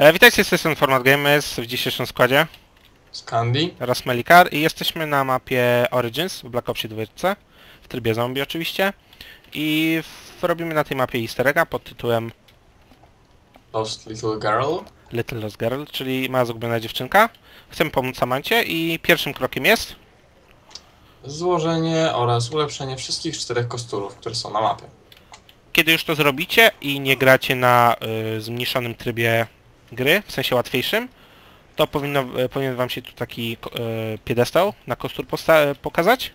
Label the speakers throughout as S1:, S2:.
S1: E, witajcie, z strony Format Gamers w dzisiejszym składzie
S2: Scandi.
S1: oraz Melikar i jesteśmy na mapie Origins w Black Opsie 2 w trybie zombie oczywiście i w, robimy na tej mapie easter egga pod tytułem
S2: Lost Little Girl.
S1: Little Lost Girl, czyli mała zagubiona dziewczynka. Chcemy pomóc Samancie i pierwszym krokiem jest
S2: Złożenie oraz ulepszenie wszystkich czterech kosturów, które są na mapie.
S1: kiedy już to zrobicie i nie gracie na y, zmniejszonym trybie gry, w sensie łatwiejszym, to powinno, y, powinien wam się tu taki y, piedestał na kostur posta- pokazać.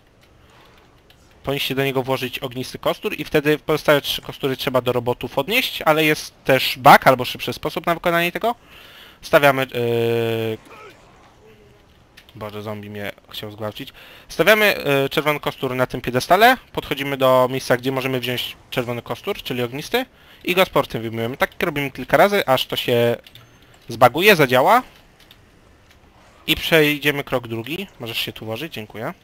S1: Powinniście do niego włożyć ognisty kostur i wtedy pozostałe trzy kostury trzeba do robotów odnieść, ale jest też bug albo szybszy sposób na wykonanie tego. Stawiamy... y, Boże, zombie mnie chciał zgwałcić. Stawiamy y, czerwony kostur na tym piedestale, podchodzimy do miejsca, gdzie możemy wziąć czerwony kostur, czyli ognisty i go z portem wyjmujemy. Tak robimy kilka razy, aż to się zbaguje, zadziała. I przejdziemy krok drugi. Możesz się tu włożyć, dziękuję.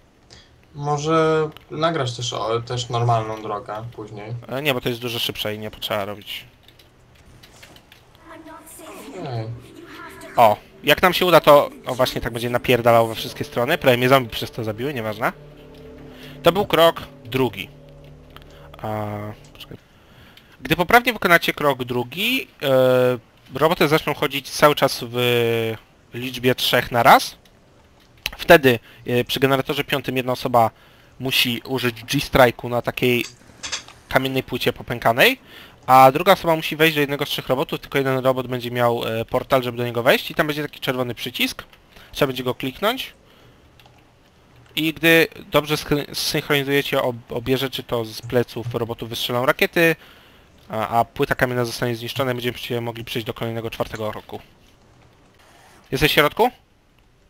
S2: Może nagrać też, o, też normalną drogę później.
S1: E, nie, bo to jest dużo szybsze i nie potrzeba robić.
S2: Ej.
S1: O, jak nam się uda, to o właśnie tak będzie napierdalał we wszystkie strony. Prawie mnie zombie przez to zabiły, nieważne. To był krok drugi. A. Gdy poprawnie wykonacie krok drugi, e, roboty zaczną chodzić cały czas w liczbie trzech na raz. Wtedy e, przy generatorze piątym jedna osoba musi użyć G-Strike'u na takiej kamiennej płycie popękanej, a druga osoba musi wejść do jednego z trzech robotów, tylko jeden robot będzie miał e, portal, żeby do niego wejść i tam będzie taki czerwony przycisk. Trzeba będzie go kliknąć. I gdy dobrze ob obie rzeczy, to z pleców robotów wystrzelą rakiety, a, a płyta kamienna zostanie zniszczona i będziecie mogli przejść do kolejnego czwartego roku. Jesteś w środku?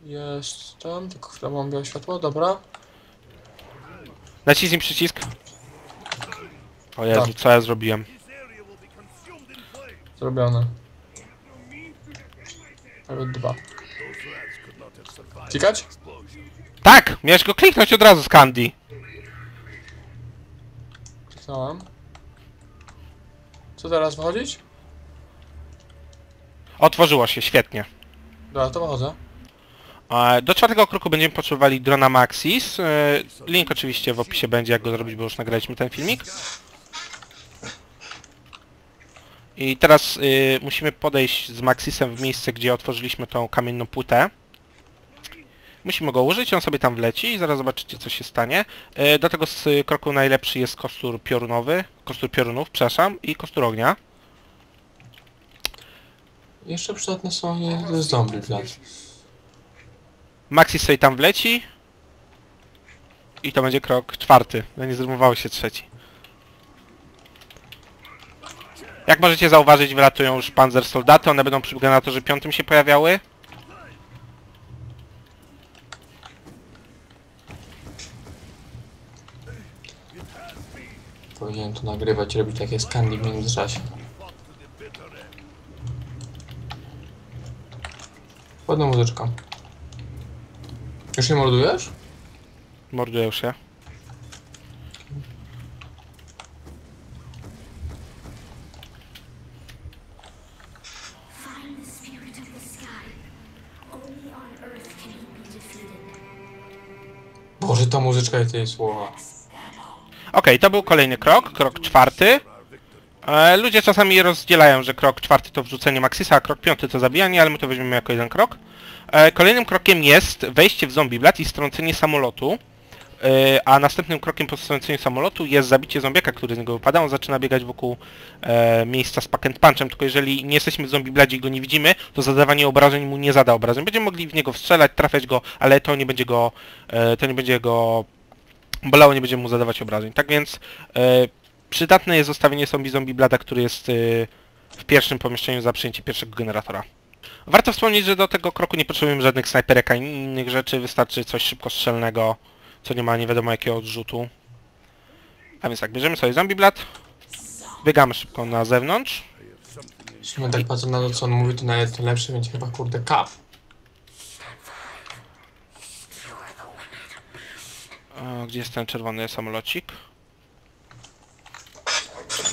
S2: Jest tam, tylko chwilę mam białe światło, dobra.
S1: Naciśnij przycisk. O Jezu,
S2: Tak.
S1: co ja zrobiłem?
S2: Zrobione. Nawet dwa. Klikać?
S1: Tak! Miałeś go kliknąć od razu z Candy.
S2: Kliknąłem. Co teraz wychodzić?
S1: Otworzyło się, świetnie.
S2: Dobra, to wychodzę.
S1: E, Do czwartego kroku będziemy potrzebowali drona Maxis. E, Link oczywiście w opisie będzie, jak go zrobić, bo już nagraliśmy ten filmik. I teraz y, musimy podejść z Maxisem w miejsce, gdzie otworzyliśmy tą kamienną płytę. Musimy go użyć, on sobie tam wleci i zaraz zobaczycie, co się stanie. E, Do tego z kroku najlepszy jest kostur piorunowy, kostur piorunów, przepraszam, i kostur ognia.
S2: Jeszcze przydatne są je- zombie, blad.
S1: Maxis sobie tam wleci. I to będzie krok czwarty. No nie zrymowało się trzeci. Jak możecie zauważyć, wylatują już panzer soldaty. One będą przy generatorze piątym się pojawiały.
S2: Powinienem to nagrywać, robić takie Scandi w międzyczasie. Ładna muzyczka. Już nie mordujesz?
S1: Mordują się.
S2: Boże, ta muzyczka i te słowa.
S1: Okej, to był kolejny krok, krok czwarty. E, ludzie czasami rozdzielają, że krok czwarty to wrzucenie Maxisa, a krok piąty to zabijanie, ale my to weźmiemy jako jeden krok. E, kolejnym krokiem jest wejście w zombie blad i strącenie samolotu. E, a następnym krokiem po strąceniu samolotu jest zabicie zombiaka, który z niego wypada. On zaczyna biegać wokół e, miejsca z pack punchem, tylko jeżeli nie jesteśmy w zombie bladzie i go nie widzimy, to zadawanie obrażeń mu nie zada obrażeń. Będziemy mogli w niego strzelać, trafiać go, ale to nie będzie go, e, to nie będzie go bolało, nie będziemy mu zadawać obrażeń. Tak więc e, przydatne jest zostawienie zombie zombie blada, który jest e, w pierwszym pomieszczeniu za przyjęcie pierwszego generatora. Warto wspomnieć, że do tego kroku nie potrzebujemy żadnych snajperek ani innych rzeczy, wystarczy coś szybkostrzelnego, co nie ma nie wiadomo jakiego odrzutu. A więc tak, bierzemy sobie zombie blad, biegamy szybko na zewnątrz.
S2: Jeśli tak patrzę na to, co on mówi, to nawet lepszy będzie chyba kurde kap.
S1: E, Gdzie jest ten czerwony samolocik?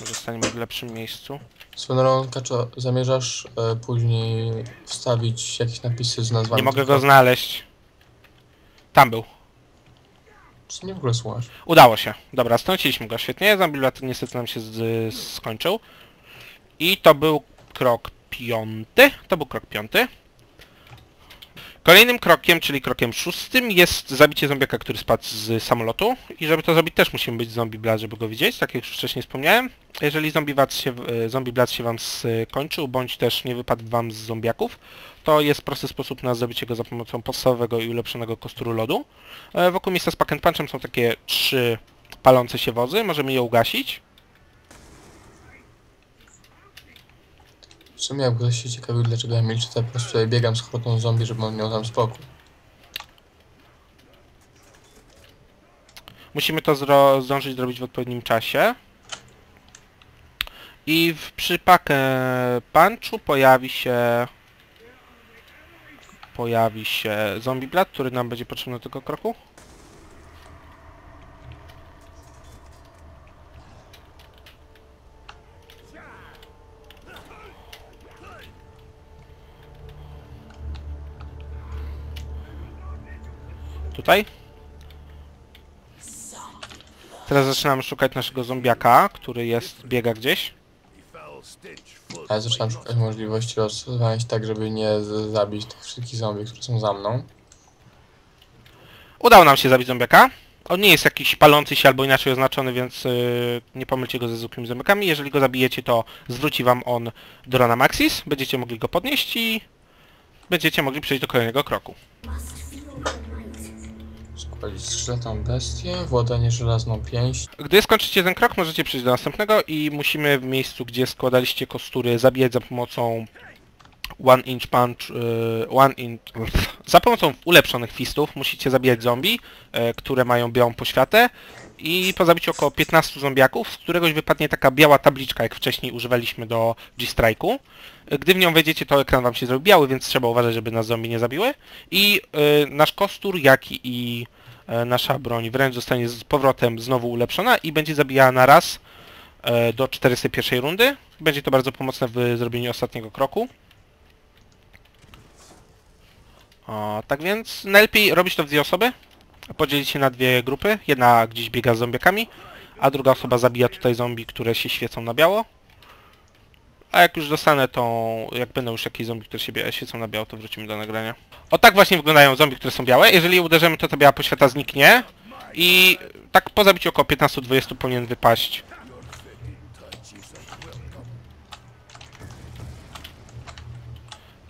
S1: Może staniemy w lepszym miejscu.
S2: Swoją Kaczo, zamierzasz e, później wstawić jakieś napisy z nazwami?
S1: Nie mogę go znaleźć. Tam był.
S2: Czy nie w ogóle słuchasz?
S1: Udało się. Dobra, strąciliśmy go, świetnie. Zambilat niestety nam się z, skończył. I to był krok piąty. To był krok piąty. Kolejnym krokiem, czyli krokiem szóstym jest zabicie zombiaka, który spadł z samolotu. I żeby to zrobić też musimy być zombie blad, żeby go widzieć, tak jak już wcześniej wspomniałem. Jeżeli zombie się, e, blad się wam skończył, bądź też nie wypadł wam z zombiaków, to jest prosty sposób na zdobycie go za pomocą podstawowego i ulepszonego kosturu lodu. E, Wokół miejsca z Pack Punchem są takie trzy palące się wozy, możemy je ugasić.
S2: W sumie jakby ktoś się ciekawił, dlaczego ja milczę, to po prostu tutaj biegam z chrotą zombie, żeby on miał tam spokój.
S1: Musimy to zdążyć zrobić w odpowiednim czasie. I w przy Pack and Punchu pojawi się... Pojawi się zombie blad, który nam będzie potrzebny do tego kroku. Tutaj. Teraz zaczynamy szukać naszego zombiaka, który jest, biega gdzieś.
S2: A ja zaczynam szukać możliwości rozwiązania tak, żeby nie zabić tych wszystkich zombie, które są za mną.
S1: Udało nam się zabić zombiaka. On nie jest jakiś palący się albo inaczej oznaczony, więc yy, nie pomylcie go ze zwykłymi zombiakami. Jeżeli go zabijecie, to zwróci wam on do rana Maxis. Będziecie mogli go podnieść i będziecie mogli przejść do kolejnego kroku.
S2: Składać skrzydlatą bestię, władanie żelazną pięść.
S1: Gdy skończycie ten krok, możecie przejść do następnego i musimy w miejscu, gdzie składaliście kostury, zabijać za pomocą One Inch Punch, yy, One Inch... Za pomocą ulepszonych fistów musicie zabijać zombie, yy, które mają białą poświatę i po zabiciu około 15 zombiaków, z któregoś wypadnie taka biała tabliczka, jak wcześniej używaliśmy do G-Strike'u. Gdy w nią wejdziecie, to ekran wam się zrobi biały, więc trzeba uważać, żeby nas zombie nie zabiły. I yy, nasz kostur, jak i e, nasza broń wręcz zostanie z powrotem znowu ulepszona i będzie zabijana na raz e, do 401 rundy. Będzie to bardzo pomocne w zrobieniu ostatniego kroku. O, tak więc najlepiej robić to w dwie osoby. Podzielić się na dwie grupy. Jedna gdzieś biega z zombiakami, a druga osoba zabija tutaj zombie, które się świecą na biało. A jak już dostanę tą, jak będą już jakieś zombie, które się świecą na biało, to wrócimy do nagrania. O tak właśnie wyglądają zombie, które są białe. Jeżeli je uderzymy, to ta biała poświata zniknie. I tak po zabiciu około 15-20 powinien wypaść.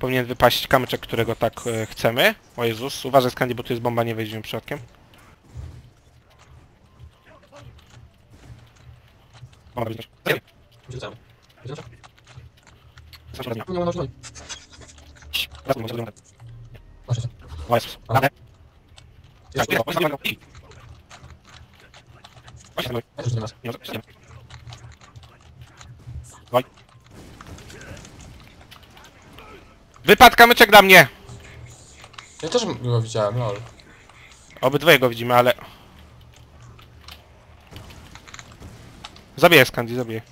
S1: Powinien wypaść kamyczek, którego tak e, chcemy. O Jezus, uważaj Skandy, bo tu jest bomba, nie wejdziemy przypadkiem. O Jezus. Tak, o, i. Chodź, chodź,
S2: Ja też nie masz.
S1: nie, nie. Chodź. Wypadł kamyczek dla mnie!
S2: Ja też go widziałem, lol.
S1: Obydwoje go widzimy, ale... Zabiję Skandi, zabiję.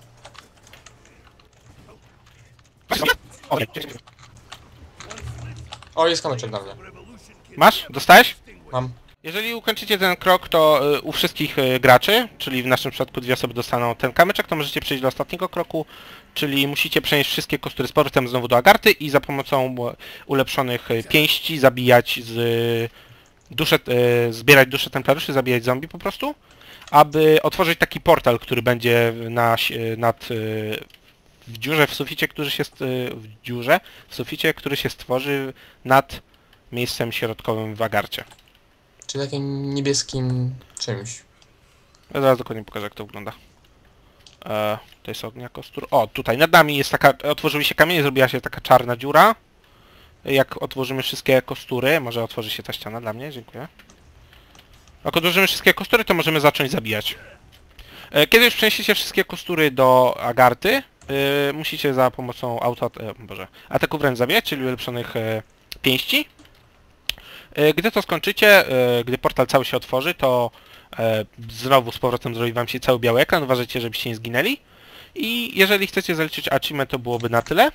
S1: O,
S2: jest kamyczek na mnie.
S1: Masz? Dostałeś?
S2: Mam.
S1: Jeżeli ukończycie ten krok, to y, u wszystkich y, graczy, czyli w naszym przypadku dwie osoby dostaną ten kamyczek, to możecie przejść do ostatniego kroku, czyli musicie przenieść wszystkie kostury z powrotem znowu do Agarty i za pomocą u- ulepszonych y, pięści zabijać z dusze, y, zbierać dusze templariuszy, zabijać zombie po prostu, aby otworzyć taki portal, który będzie na, nad w dziurze w suficie, który się w dziurze w suficie, który się stworzy nad miejscem środkowym w Agarcie.
S2: Czy takim niebieskim czymś.
S1: Ja zaraz dokładnie pokażę jak to wygląda. E, to jest ognia kostur. O, tutaj nad nami jest taka, otworzyły się kamienie, zrobiła się taka czarna dziura. Jak otworzymy wszystkie kostury, może otworzy się ta ściana dla mnie, dziękuję. Jak otworzymy wszystkie kostury, to możemy zacząć zabijać. E, kiedy już przeniesiecie wszystkie kostury do Agarty, e, musicie za pomocą auto, e, boże, ataku wręcz zabijać, czyli ulepszonych e, pięści. E, Gdy to skończycie, e, gdy portal cały się otworzy, to e, znowu z powrotem zrobi wam się cały biały ekran, uważajcie, żebyście nie zginęli. I jeżeli chcecie zaliczyć achievement, to byłoby na tyle.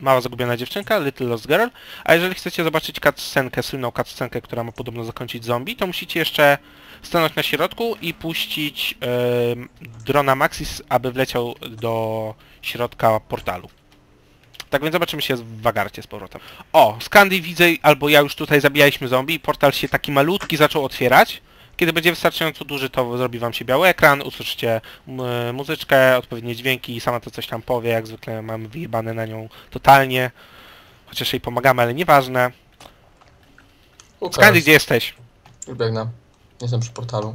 S1: Mała zagubiona dziewczynka, Little Lost Girl. A jeżeli chcecie zobaczyć cutscenkę, słynną cutscenkę, która ma podobno zakończyć zombie, to musicie jeszcze stanąć na środku i puścić drona Maxis, aby wleciał do środka portalu. Tak więc zobaczymy się w Wagarcie z powrotem. O, Skandy widzę, albo ja już tutaj zabijaliśmy zombie i portal się taki malutki zaczął otwierać. Kiedy będzie wystarczająco duży, to zrobi wam się biały ekran, usłyszycie muzyczkę, odpowiednie dźwięki i sama to coś tam powie, jak zwykle mamy wyjebane na nią totalnie. Chociaż jej pomagamy, ale nieważne.
S2: Łukasz,
S1: Skandy, gdzie jesteś?
S2: Już biegnę. Jestem przy portalu.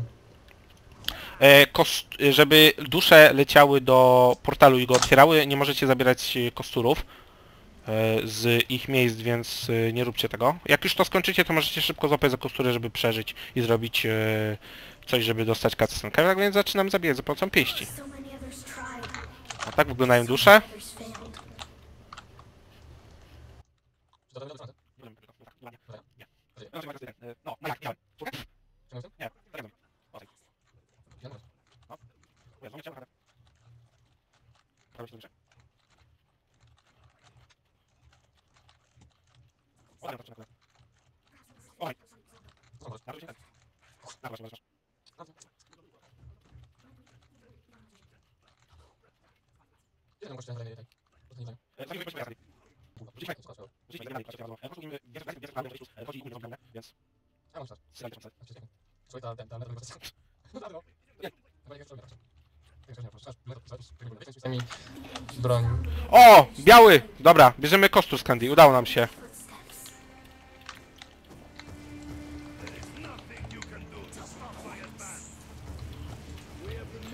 S1: E, kost, żeby dusze leciały do portalu i go otwierały, nie możecie zabierać e, kosturów z ich miejsc, więc e, nie róbcie tego. Jak już to skończycie, to możecie szybko złapać za kostury, żeby przeżyć i zrobić e, coś, żeby dostać cutscenkę. Tak więc zaczynamy zabijać za pomocą pięści. A tak wyglądają dusze. Nie, dobrze. O, tak, tak, tak. Oj. Nawet się tak. Zobacz, zobacz, zobacz. E, zabijmy kogoś pojazdy. Wrócimy, E, e.
S2: Broń.
S1: O! Biały! Dobra, bierzemy kostur z Candy, udało nam się.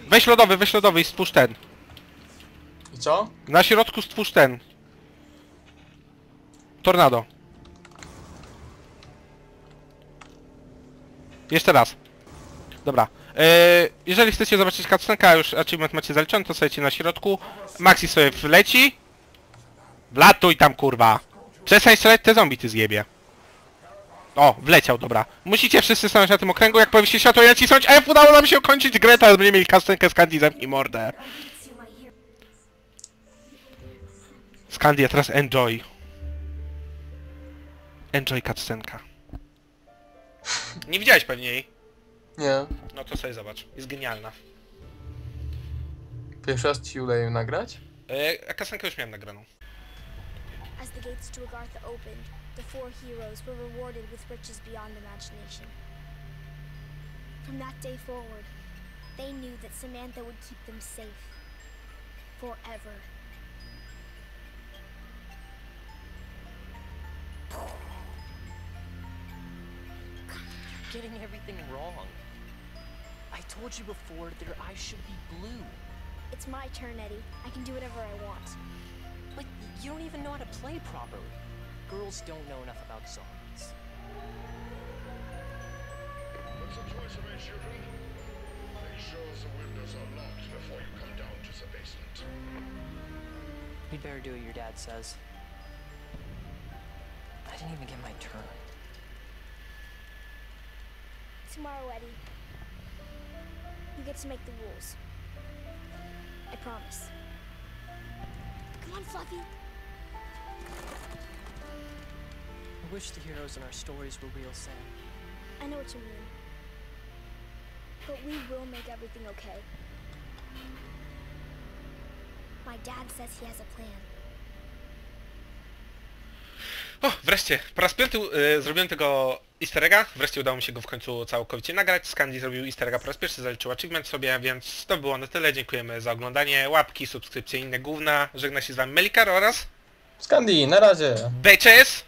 S1: Weź lodowy, weź lodowy i stwórz ten.
S2: I co?
S1: Na środku stwórz ten. Tornado. Jeszcze raz. Dobra. Eee, jeżeli chcecie zobaczyć cutscenkę, a już achievement macie zaliczony, to słuchajcie na środku. Maxi sobie wleci. Wlatuj tam, kurwa. Przestań strzelać te zombie, ty zjebie. O, wleciał, dobra. Musicie wszyscy stanąć na tym okręgu, jak powie się światło, ja cisnąć, jak udało nam się ukończyć grę, teraz będziemy mieli cutscenkę z Candy, zamknij mordę. Skandia, teraz enjoy. Enjoy cutscenka. Nie widziałeś pewnie jej.
S2: Nie.
S1: No to sobie zobacz. Jest genialna.
S2: Pierwszy raz ci udaje nagrać?
S1: E, a cutscenkę już miałem nagraną.
S3: As the gates to Agartha opened, the four heroes were rewarded with riches beyond imagination. From that day forward, they knew that Samantha would keep them safe. Forever.
S4: Getting everything wrong. I told you before that your eyes should be blue.
S3: It's my turn, Eddie. I can do whatever I want.
S4: But you don't even know how to play properly. Girls don't know enough about zombies.
S5: What's the choice of my children? Make sure the windows are locked before you come down to the basement.
S4: You'd better do what your dad says. I didn't even get my turn.
S3: Tomorrow, Eddie. You get to make the rules. I promise. Come on, Fluffy.
S4: I wish the heroes in our stories were real, Sam.
S3: I know what you mean. But we will make everything okay. My dad says he has a plan.
S1: O, wreszcie. Po raz piąty e, zrobiłem tego easter egga. Wreszcie udało mi się go w końcu całkowicie nagrać. Skandy zrobił easter egga po raz pierwszy, zaliczył achievement sobie, więc to było na tyle. Dziękujemy za oglądanie. Łapki, subskrypcje inne gówna. Żegna się z wami Melikar oraz
S2: Skandi, na razie!
S1: Bitches!